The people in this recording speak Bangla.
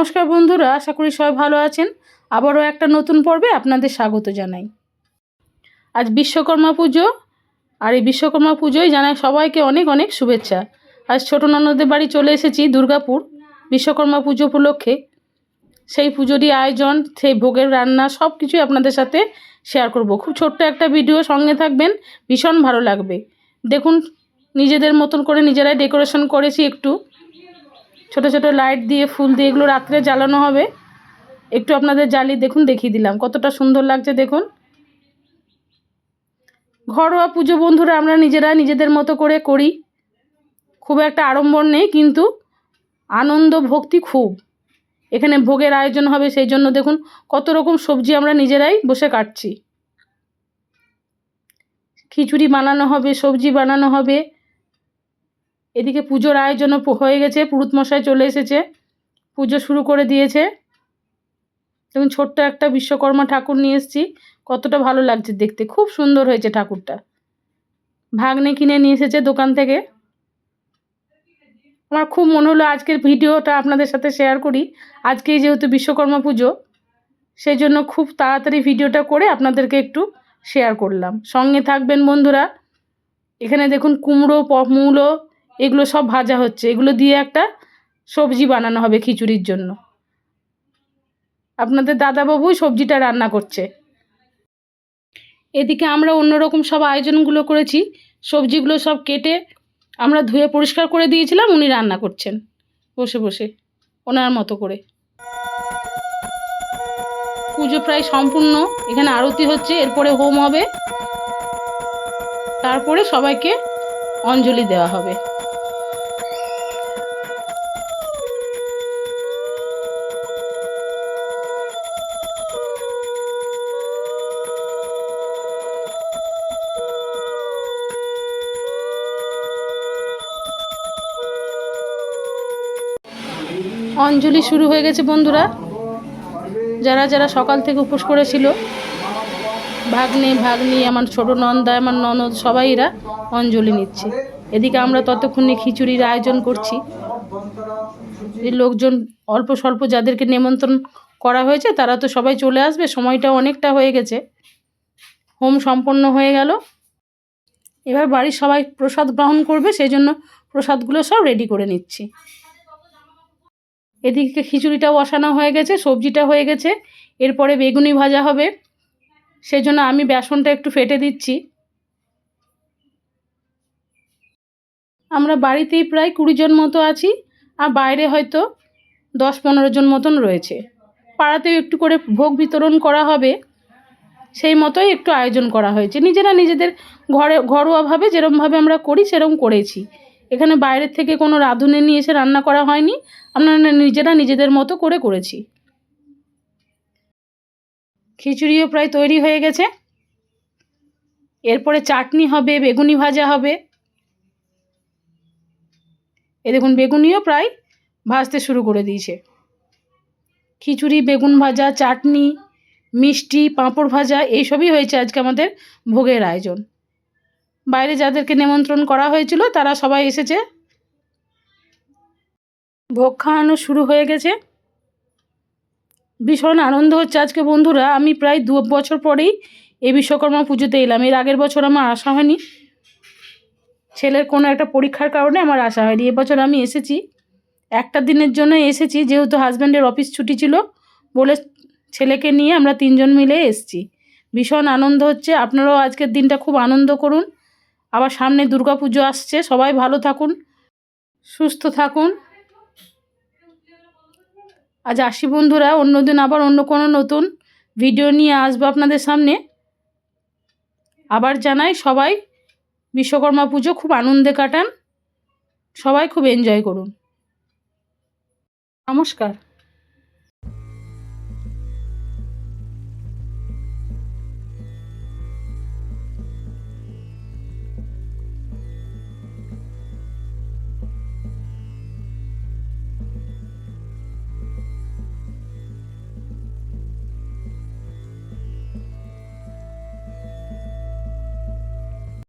নমস্কার বন্ধুরা, আশা করি সবাই ভালো আছেন। আবারও একটা নতুন পর্বে আপনাদের স্বাগত জানাই। আজ বিশ্বকর্মা পুজো, আর এই বিশ্বকর্মা পুজোয় জানাই সবাইকে অনেক অনেক শুভেচ্ছা। আজ ছোটো ননদের বাড়ি চলে এসেছি দুর্গাপুর বিশ্বকর্মা পুজো উপলক্ষে। সেই পুজোরই আয়োজন সেই ভোগের রান্না সব কিছুই আপনাদের সাথে শেয়ার করব। খুব ছোট্ট একটা ভিডিও সঙ্গে থাকবেন, ভীষণ ভালো লাগবে। দেখুন, নিজেদের মতন করে নিজেরাই ডেকোরেশন করেছি একটু। ছোট ছোট লাইট দিয়ে, ফুল দিয়ে এগুলো রাত্রে জ্বালানো হবে। একটু আপনাদের জ্বালিয়ে দেখুন, দেখিয়ে দিলাম। কতটা সুন্দর লাগছে দেখুন। ঘরোয়া পুজো বন্ধুরা, আমরা নিজেরা নিজেদের মতো করে করি। খুব একটা আড়ম্বর নেই, কিন্তু আনন্দ, ভক্তি খুব। এখানে ভোগের আয়োজন হবে, সেই জন্য দেখুন, কত রকম সবজি আমরা নিজেরাই বসে কাটছি। খিচুড়ি বানানো হবে, সবজি বানানো হবে। এদিকে পুজোর আয়োজনও হয়ে গেছে, পুরুত মশাই চলে এসেছে, পুজো শুরু করে দিয়েছে। দেখুন, ছোট্ট একটা বিশ্বকর্মা ঠাকুর নিয়ে এসেছি, কতটা ভালো লাগছে দেখতে, খুব সুন্দর হয়েছে ঠাকুরটা। ভাগ্নে কিনে নিয়ে এসেছে দোকান থেকে। আমার খুব মনে হলো আজকের ভিডিওটা আপনাদের সাথে শেয়ার করি, আজকেই যেহেতু বিশ্বকর্মা পুজো, সেই জন্য খুব তাড়াতাড়ি ভিডিওটা করে আপনাদেরকে একটু শেয়ার করলাম। সঙ্গে থাকবেন বন্ধুরা, এখানে দেখুন কুমড়ো, মূলো এগুলো সব ভাজা হচ্ছে। এগুলো দিয়ে একটা সবজি বানানো হবে খিচুড়ির জন্য। আপনাদের দাদাবাবুই সবজিটা রান্না করছে। এদিকে আমরা অন্যরকম সব আয়োজনগুলো করেছি। সবজিগুলো সব কেটে আমরা ধুয়ে পরিষ্কার করে দিয়েছিলাম, উনি রান্না করছেন। বসে বসে, ওনার মতো করে। পুজো প্রায় সম্পূর্ণ। এখানে আরতি হচ্ছে, এরপরে হোম হবে। তারপরে সবাইকে অঞ্জলি দেওয়া হবে। অঞ্জলি শুরু হয়ে গেছে বন্ধুরা। যারা যারা সকাল থেকে উপোস করেছিল, ভাগ্নে, ভাগ্নি, আমার ছোটো নন্দা, আমার ননদ সবাই এরা অঞ্জলি নিচ্ছে। এদিকে আমরা ততক্ষণে খিচুড়ির আয়োজন করছি। লোকজন অল্প স্বল্প যাদেরকে নিমন্ত্রণ করা হয়েছে, তারা তো সবাই চলে আসবে, সময়টা অনেকটা হয়ে গেছে। হোম সম্পন্ন হয়ে গেল। এবার বাড়ির সবাই প্রসাদ গ্রহণ করবে সেই জন্য প্রসাদগুলো সব রেডি করে নিচ্ছি। এদিকে খিচুড়িটাও বসানো হয়ে গেছে, সবজিটা হয়ে গেছে, এরপরে বেগুনি ভাজা হবে। সেই জন্য আমি বেসনটা একটু ফেটে দিচ্ছি। আমরা বাড়িতেই প্রায় কুড়ি জন মতো আছি, আর বাইরে হয়তো দশ পনেরো জন মতন রয়েছে। পাড়াতেও একটু করে ভোগ বিতরণ করা হবে। সেই মতোই একটু আয়োজন করা হয়েছে। নিজেরা নিজেদের ঘরে, ঘরোয়াভাবে যেরমভাবে আমরা করি, সেরম করেছি। এখানে বাইরের থেকে কোনো রাঁধুনি নিয়ে এসে রান্না করা হয়নি। আমরা নিজেরা নিজেদের মতো করে করেছি। খিচুড়িও প্রায় তৈরি হয়ে গেছে। এরপরে চাটনি হবে, বেগুনি ভাজা হবে। এ দেখুন, বেগুনিও প্রায় ভাজতে শুরু করে দিয়েছে। খিচুড়ি, বেগুন ভাজা, চাটনি, মিষ্টি, পাঁপড় ভাজা, এইসবই হয়েছে আজকে আমাদের ভোগের আয়োজন। বাইরে যাদেরকে নিমন্ত্রণ করা হয়েছিল, তারা সবাই এসেছে। ভোগ খাওয়ানো শুরু হয়ে গেছে। ভীষণ আনন্দ হচ্ছে আজকে বন্ধুরা। আমি প্রায় দু বছর পরেই এই বিশ্বকর্মা পুজোতে এলাম। এর আগের বছর আমার আসা হয়নি। ছেলের কোনো একটা পরীক্ষার কারণে আমার আসা হয়নি। এবছর আমি এসেছি। একটা দিনের জন্য এসেছি, যেহেতু হাজব্যান্ডের অফিস ছুটি ছিল বলে ছেলেকে নিয়ে আমরা তিনজন মিলে এসেছি। ভীষণ আনন্দ হচ্ছে। আপনারাও আজকের দিনটা খুব আনন্দ করুন। আবার সামনে দুর্গা পুজো আসছে, সবাই ভালো থাকুন, সুস্থ থাকুন। আজ আসি বন্ধুরা, অন্যদিন আবার অন্য কোনো নতুন ভিডিও নিয়ে আসব আপনাদের সামনে। আবার জানাই সবাই, বিশ্বকর্মা পুজো খুব আনন্দে কাটান, সবাই খুব এনজয় করুন। নমস্কার।